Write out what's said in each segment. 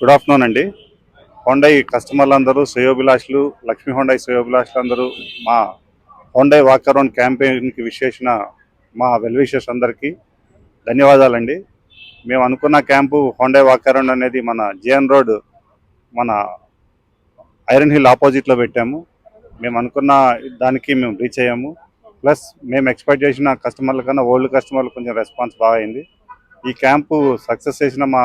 Good afternoon అండి. Hyundai కస్టమర్లు అందరూ శ్రేయోభిలాషులు లక్ష్మీ హోండై శ్రేయోభిలాషులు అందరూ మా హోండై వాక్ క్యాంపెయిన్కి విశేషణ మా వెల్విషర్స్ అందరికీ ధన్యవాదాలండి. మేము అనుకున్న క్యాంపు హోండై వాకరౌండ్ అనేది మన జేఎన్ రోడ్ మన ఐరన్ హిల్ ఆపోజిట్లో పెట్టాము. మేము అనుకున్న దానికి మేము రీచ్ అయ్యాము. ప్లస్ మేము ఎక్స్పెక్ట్ చేసిన కస్టమర్ల కన్నా ఓల్డ్ కస్టమర్లు కొంచెం రెస్పాన్స్ బాగా అయింది. ఈ క్యాంపు సక్సెస్ చేసిన మా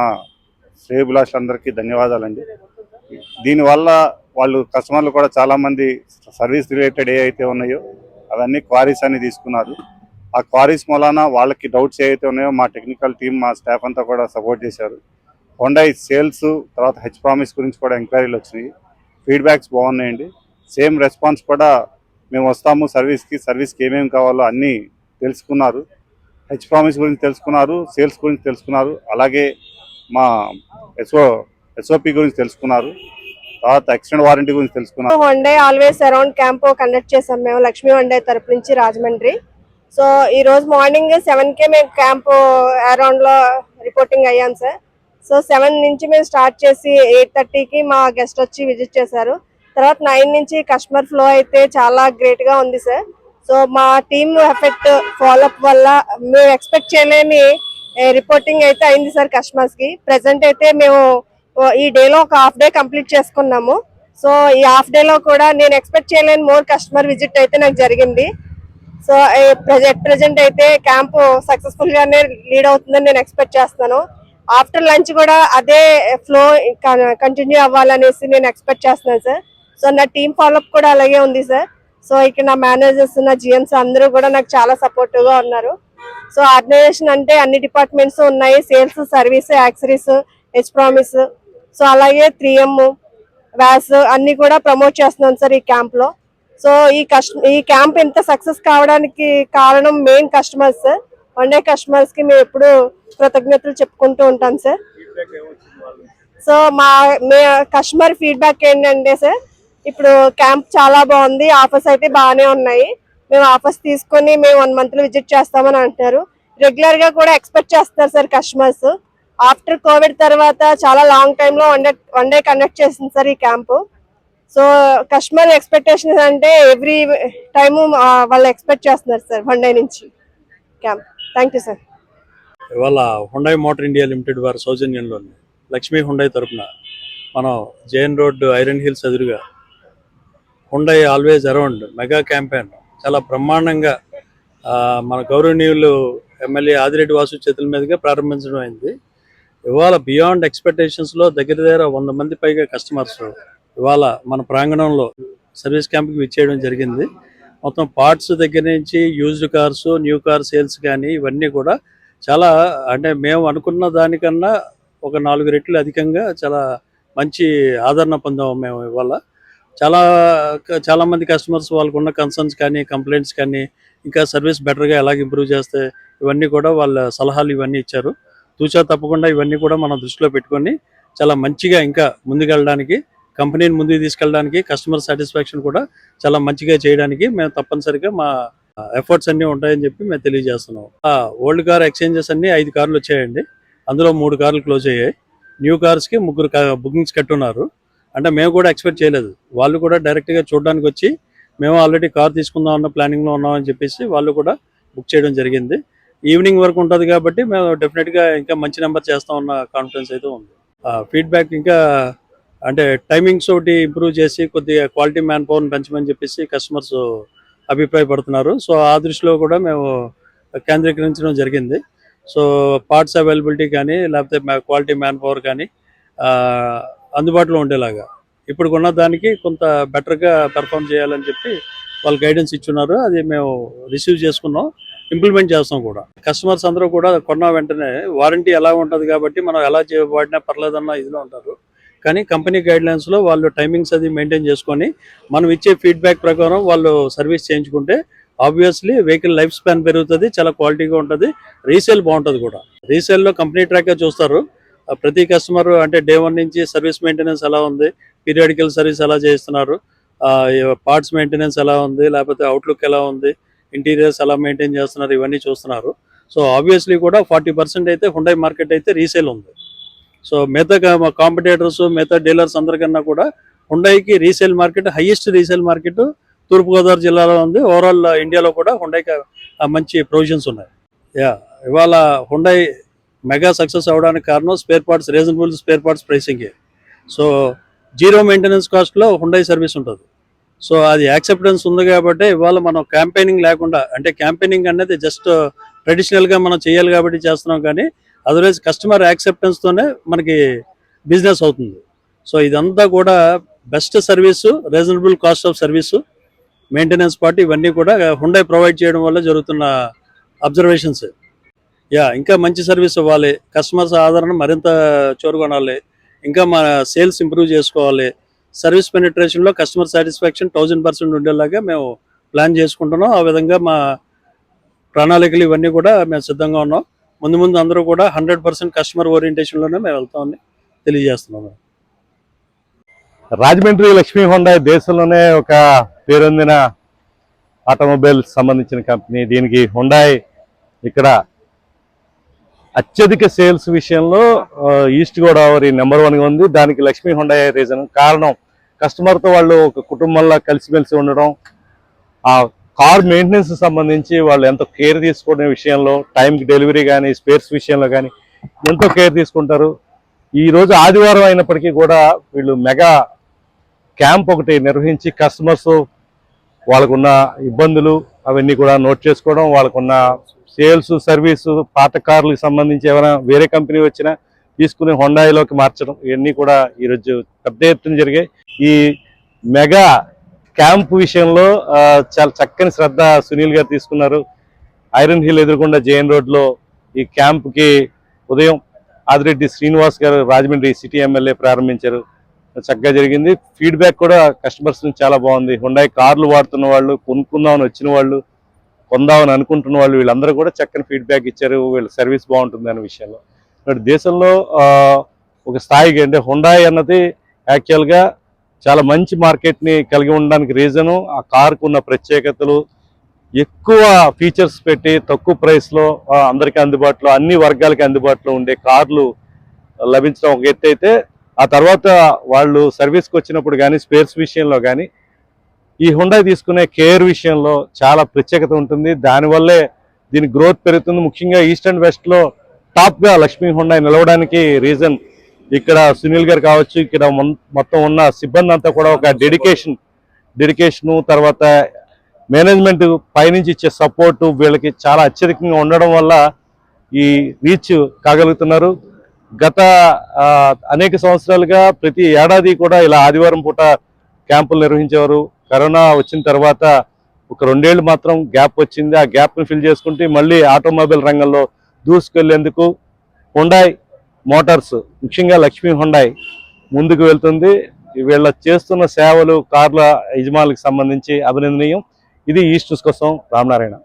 శ్రేయభిలాషులందరికీ ధన్యవాదాలండి. దీనివల్ల వాళ్ళు కస్టమర్లు కూడా చాలామంది సర్వీస్ రిలేటెడ్ ఏ అయితే ఉన్నాయో అవన్నీ క్వారీస్ అని తీసుకున్నారు. ఆ క్వారీస్ మూలాన వాళ్ళకి డౌట్స్ ఏవైతే ఉన్నాయో మా టెక్నికల్ టీం మా స్టాఫ్ అంతా కూడా సపోర్ట్ చేశారు. హోండై సేల్స్ తర్వాత హెచ్ ప్రామిస్ గురించి కూడా ఎంక్వైరీలు వచ్చినాయి. ఫీడ్బ్యాక్స్ బాగున్నాయండి. సేమ్ రెస్పాన్స్ కూడా మేము వస్తాము సర్వీస్కి సర్వీస్కి ఏమేమి కావాలో అన్నీ తెలుసుకున్నారు. హెచ్ ప్రామిస్ గురించి తెలుసుకున్నారు సేల్స్ గురించి తెలుసుకున్నారు. అలాగే మా ఎస్ఓ ఎస్ఓపి గురించి తెలుసుకున్నారు. తర్వాత ఎక్స్టెండ్ వారంటీ గురించి తెలుసుకున్నారు. One day always around camp conduct చేసాం మేము. లక్ష్మీ వన్ డే తరపు నుంచి రాజమండ్రి. సో ఈ రోజు మార్నింగ్ సెవెన్ కే మేము క్యాంప్ అరౌండ్లో రిపోర్టింగ్ అయ్యాం సార్ సో సెవెన్ నుంచి మేము స్టార్ట్ చేసి ఎయిట్ థర్టీకి మా గెస్ట్ వచ్చి విజిట్ చేశారు. తర్వాత నైన్ నుంచి కస్టమర్ ఫ్లో అయితే చాలా గ్రేట్గా ఉంది సార్ సో మా టీమ్ ఎఫెక్ట్ ఫాలోఅప్ వల్ల మేము ఎక్స్పెక్ట్ చేయలేని రిపోర్టింగ్ అయితే అయింది సార్ కస్టమర్స్కి ప్రెసెంట్ అయితే మేము ఈ డేలో ఒక హాఫ్ డే కంప్లీట్ చేసుకున్నాము. సో ఈ హాఫ్ డేలో కూడా నేను ఎక్స్పెక్ట్ చేయలేని మోర్ కస్టమర్ విజిట్ అయితే నాకు జరిగింది. సో ప్రజెంట్ ప్రెజెంట్ అయితే క్యాంపు సక్సెస్ఫుల్ గానే లీడ్ అవుతుందని నేను ఎక్స్పెక్ట్ చేస్తాను. ఆఫ్టర్ లంచ్ కూడా అదే ఫ్లో కంటిన్యూ అవ్వాలనేసి నేను ఎక్స్పెక్ట్ చేస్తున్నాను సార్. సో నా టీమ్ ఫాలోఅప్ కూడా అలాగే ఉంది సార్. సో ఇక్కడ నా మేనేజర్స్ నా జిఎంస్ అందరూ కూడా నాకు చాలా సపోర్టివ్గా ఉన్నారు. సో ఆర్గనైజేషన్ అంటే అన్ని డిపార్ట్మెంట్స్ ఉన్నాయి. Sales service accessories H promise. So అలాగే త్రీ ఎమ్ వ్యాస్ అన్ని కూడా ప్రమోట్ చేస్తున్నాం సార్ ఈ క్యాంప్లో సో ఈ కస్ట్ ఈ క్యాంప్ ఇంత సక్సెస్ కావడానికి కారణం main customers. Sir one day కస్టమర్స్కి మేము ఎప్పుడు కృతజ్ఞతలు చెప్పుకుంటూ ఉంటాం సార్. సో మా మే కస్టమర్ ఫీడ్బ్యాక్ ఏంటంటే సార్ ఇప్పుడు క్యాంప్ చాలా బాగుంది. ఆఫర్స్ అయితే బాగానే ఉన్నాయి. మేము ఆఫర్స్ తీసుకొని మేము వన్ మంత్లో విజిట్ చేస్తామని అంటున్నారు. రెగ్యులర్గా కూడా ఎక్స్పెక్ట్ చేస్తున్నారు సార్ కస్టమర్స్ ఆఫ్టర్ కోవిడ్ తర్వాత చాలా లాంగ్ టైమ్లో one day one day conduct చేసింది సార్ ఈ క్యాంపు సో కస్టమర్ ఎక్స్పెక్టేషన్ అంటే ఎవ్రీ టైము వాళ్ళు ఎక్స్పెక్ట్ చేస్తున్నారు సార్ వన్ డే నుంచి క్యాంప్ థ్యాంక్ యూ సార్ ఇవాళ హుండై మోటార్ ఇండియా లిమిటెడ్ వారి సౌజన్యంలోని లక్ష్మీ హుండై తరపున మనం జేఎన్ రోడ్ ఐరన్ హిల్స్ ఎదురుగా Hyundai always around mega campaign చాలా బ్రహ్మాండంగా ఆ, మన గౌరవనీయులు ఎమ్మెల్యే ఆదిరెడ్డి వాసు చేతుల మీదుగా ప్రారంభించడం అయింది. ఇవాళ బియాండ్ ఎక్స్పెక్టేషన్స్లో దగ్గర దగ్గర వంద మంది పైగా కస్టమర్స్ ఇవాళ మన ప్రాంగణంలో సర్వీస్ క్యాంప్కి విచ్చేయడం జరిగింది. మొత్తం పార్ట్స్ దగ్గర నుంచి used cars new car sales కానీ ఇవన్నీ కూడా చాలా అంటే మేము అనుకున్న దానికన్నా ఒక నాలుగు రెట్లు అధికంగా చాలా మంచి ఆదరణ పొందాము మేము ఇవాళ. చాలా చాలా మంది కస్టమర్స్ వాళ్ళకు ఉన్న కన్సర్న్స్ కానీ కంప్లైంట్స్ కానీ ఇంకా సర్వీస్ బెటర్గా ఎలాగ ఇంప్రూవ్ చేస్తే ఇవన్నీ కూడా వాళ్ళ సలహాలు ఇవన్నీ ఇచ్చారు. తూచా తప్పకుండా ఇవన్నీ కూడా మనం దృష్టిలో పెట్టుకొని చాలా మంచిగా ఇంకా ముందుకెళ్ళడానికి కంపెనీని ముందుకు తీసుకెళ్ళడానికి కస్టమర్ సాటిస్ఫాక్షన్ కూడా చాలా మంచిగా చేయడానికి మేము తప్పనిసరిగా మా ఎఫర్ట్స్ అన్నీ ఉంటాయని చెప్పి మేము తెలియజేస్తున్నాం. ఓల్డ్ కార్ ఎక్స్చేంజెస్ అన్ని ఐదు కార్లు వచ్చాయండి. అందులో మూడు కార్లు క్లోజ్ అయ్యాయి. న్యూ కార్స్కి ముగ్గురు బుకింగ్స్ కట్టున్నారు. అంటే మేము కూడా ఎక్స్పెక్ట్ చేయలేదు. వాళ్ళు కూడా డైరెక్ట్గా చూడడానికి వచ్చి మేము ఆల్రెడీ కార్ తీసుకుందాం అన్న ప్లానింగ్లో ఉన్నామని చెప్పేసి వాళ్ళు కూడా బుక్ చేయడం జరిగింది. ఈవినింగ్ వరకు ఉంటుంది కాబట్టి మేము డెఫినెట్గా ఇంకా మంచి నెంబర్ చేస్తాం అన్న కాన్ఫిడెన్స్ అయితే ఉంది. ఫీడ్బ్యాక్ ఇంకా అంటే టైమింగ్స్ ఒకటి ఇంప్రూవ్ చేసి కొద్దిగా క్వాలిటీ మ్యాన్ పవర్ని పెంచమని చెప్పేసి కస్టమర్స్ అభిప్రాయపడుతున్నారు. సో ఆ దృష్టిలో కూడా మేము కేంద్రీకరించడం జరిగింది. సో పార్ట్స్ అవైలబిలిటీ కానీ లేకపోతే క్వాలిటీ మ్యాన్ పవర్ కానీ అందుబాటులో ఉండేలాగా. ఇప్పుడు ఉన్న దానికి కొంత బెటర్గా పెర్ఫామ్ చేయాలని చెప్పి వాళ్ళు గైడెన్స్ ఇచ్చున్నారు. అది మేము రిసీవ్ చేసుకున్నాం. ఇంప్లిమెంట్ చేస్తాం కూడా. కస్టమర్స్ అందరూ కూడా కొన్న వెంటనే వారంటీ ఎలా ఉంటుంది కాబట్టి మనం ఎలా చే- వాడినా పర్లేదన్న ఇదిలో ఉంటారు. కానీ కంపెనీ గైడ్లైన్స్లో వాళ్ళు టైమింగ్స్ అది మెయింటైన్ చేసుకొని మనం ఇచ్చే ఫీడ్బ్యాక్ ప్రకారం వాళ్ళు సర్వీస్ చేయించుకుంటే ఆబ్వియస్లీ వెహికల్ లైఫ్ స్పాన్ పెరుగుతుంది చాలా క్వాలిటీగా ఉంటుంది రీసేల్ బాగుంటుంది కూడా. రీసేల్లో కంపెనీ ట్రాక్గా చూస్తారు. ప్రతి కస్టమర్ అంటే డే వన్ నుంచి సర్వీస్ మెయింటెనెన్స్ ఎలా ఉంది? పీరియాడికల్ సర్వీస్ ఎలా చేస్తున్నారు? పార్ట్స్ మెయింటెనెన్స్ ఎలా ఉంది? లేకపోతే అవుట్లుక్ ఎలా ఉంది? ఇంటీరియర్స్ ఎలా మెయింటైన్ చేస్తున్నారు? ఇవన్నీ చూస్తున్నారు. సో ఆబ్వియస్లీ కూడా ఫార్టీ పర్సెంట్ అయితే హుండై మార్కెట్ అయితే రీసేల్ ఉంది. సో మిగతా కాంపిటేటర్స్ మిగతా డీలర్స్ అందరికన్నా కూడా హుండైకి resale market highest resale market Turpu Godavari జిల్లాలో ఉంది. ఓవరాల్ ఇండియాలో కూడా హుండైకి మంచి ప్రొవిజన్స్ ఉన్నాయి. యా ఇవాళ హుండై మెగా సక్సెస్ అవడానికి కారణం spare parts reasonable spare parts ప్రైసింగే so zero maintenance కాస్ట్లో హుండై సర్వీస్ ఉంటుంది. సో అది యాక్సెప్టెన్స్ ఉంది కాబట్టి ఇవాళ మనం క్యాంపెయినింగ్ లేకుండా అంటే క్యాంపెయినింగ్ అనేది జస్ట్ ట్రెడిషనల్గా మనం చేయాలి కాబట్టి చేస్తున్నాం కానీ అదర్వైజ్ కస్టమర్ యాక్సెప్టెన్స్తోనే మనకి బిజినెస్ అవుతుంది. సో ఇదంతా కూడా best service reasonable cost of service maintenance part ఇవన్నీ కూడా హుండై ప్రొవైడ్ చేయడం వల్ల జరుగుతున్న అబ్జర్వేషన్స్ యా ఇంకా మంచి సర్వీస్ ఇవ్వాలి. కస్టమర్స్ ఆదరణ మరింత చోరుకొనాలి ఇంకా మన సేల్స్ ఇంప్రూవ్ చేసుకోవాలి. సర్వీస్ పెనిట్రేషన్లో కస్టమర్ సాటిస్ఫాక్షన్ థౌజండ్ పర్సెంట్ ఉండేలాగా మేము ప్లాన్ చేసుకుంటున్నాం. ఆ విధంగా మా ప్రణాళికలు ఇవన్నీ కూడా మేము సిద్ధంగా ఉన్నాం. ముందు ముందు అందరూ కూడా హండ్రెడ్ పర్సెంట్ కస్టమర్ ఓరియంటేషన్లోనే మేము వెళ్తామని తెలియజేస్తున్నాం రాజమండ్రి లక్ష్మీ హోండా దేశంలోనే ఒక పేరొందిన ఆటోమొబైల్ సంబంధించిన కంపెనీ. దీనికి హుండాయ్ ఇక్కడ అత్యధిక సేల్స్ విషయంలో ఈస్ట్ గోదావరి నెంబర్ వన్గా ఉంది. దానికి లక్ష్మీ హుండాయ్ రీజన్ కారణం కస్టమర్తో వాళ్ళు ఒక కుటుంబంలో కలిసిమెలిసి ఉండడం ఆ కార్ మెయింటెనెన్స్ సంబంధించి వాళ్ళు ఎంతో కేర్ తీసుకునే విషయంలో టైంకి డెలివరీ కానీ స్పేర్స్ విషయంలో కానీ ఎంతో కేర్ తీసుకుంటారు. ఈరోజు ఆదివారం అయినప్పటికీ కూడా వీళ్ళు మెగా క్యాంప్ ఒకటి నిర్వహించి కస్టమర్స్ వాళ్ళకున్న ఇబ్బందులు అవన్నీ కూడా నోట్ చేసుకోవడం వాళ్ళకున్న సేల్స్ సర్వీసు పాత కార్లకు సంబంధించి ఏమైనా వేరే కంపెనీ వచ్చినా తీసుకుని హొండాయిలోకి మార్చడం ఇవన్నీ కూడా ఈరోజు పెద్ద ఎత్తున జరిగాయి. ఈ మెగా క్యాంప్ విషయంలో చాలా చక్కని శ్రద్ధ సునీల్ గారు తీసుకున్నారు. ఐరన్ హిల్ ఎదురుకుండా జేఎన్ రోడ్లో ఈ క్యాంప్కి ఉదయం ఆదిరెడ్డి శ్రీనివాస్ గారు రాజమండ్రి సిటీ ఎమ్మెల్యే ప్రారంభించారు. చక్కగా జరిగింది. ఫీడ్బ్యాక్ కూడా కస్టమర్స్ నుంచి చాలా బాగుంది. హుండాయి కార్లు వాడుతున్న వాళ్ళు కొనుక్కుందామని వచ్చిన వాళ్ళు కొందామని అనుకుంటున్న వాళ్ళు వీళ్ళందరూ కూడా చక్కని ఫీడ్బ్యాక్ ఇచ్చారు. వీళ్ళ సర్వీస్ బాగుంటుంది అనే విషయంలో. ఇక్కడ దేశంలో ఒక స్థాయికి అంటే హుండాయి అన్నది యాక్చువల్గా చాలా మంచి మార్కెట్ని కలిగి ఉండడానికి రీజను ఆ కార్కు ఉన్న ప్రత్యేకతలు ఎక్కువ ఫీచర్స్ పెట్టి తక్కువ ప్రైస్లో అందరికీ అందుబాటులో అన్ని వర్గాలకి అందుబాటులో ఉండే కార్లు లభించడం ఒక ఎత్తు అయితే ఆ తర్వాత వాళ్ళు సర్వీస్కి వచ్చినప్పుడు కానీ స్పేర్స్ విషయంలో కానీ ఈ హుండా తీసుకునే కేర్ విషయంలో చాలా ప్రత్యేకత ఉంటుంది. దానివల్లే దీని గ్రోత్ పెరుగుతుంది. ముఖ్యంగా ఈస్ట్ అండ్ వెస్ట్లో టాప్గా లక్ష్మీ హుండా నిలవడానికి రీజన్ ఇక్కడ సునీల్ గారు కావచ్చు ఇక్కడ మొత్తం ఉన్న సిబ్బంది అంతా కూడా ఒక డెడికేషన్ డెడికేషను తర్వాత మేనేజ్మెంట్ పైనుంచి ఇచ్చే సపోర్టు వీళ్ళకి చాలా అత్యధికంగా ఉండడం వల్ల ఈ రీచ్ కాగలుగుతున్నారు. గత అనేక సంవత్సరాలుగా ప్రతి ఏడాది కూడా ఇలా ఆదివారం పూట క్యాంపులు నిర్వహించేవారు. కరోనా వచ్చిన తర్వాత ఒక రెండేళ్ళు మాత్రం గ్యాప్ వచ్చింది. ఆ గ్యాప్ని ఫిల్ చేసుకుంటే మళ్ళీ ఆటోమొబైల్ రంగంలో దూసుకెళ్ళేందుకు హుండాయ్ మోటార్స్ ముఖ్యంగా లక్ష్మీ హుండాయ్ ముందుకు వెళ్తుంది. వీళ్ళ చేస్తున్న సేవలు కార్ల యజమానులకు సంబంధించి అభినందనీయం. ఇది ఈస్ట్ న్యూస్ కోసం రామనారాయణ.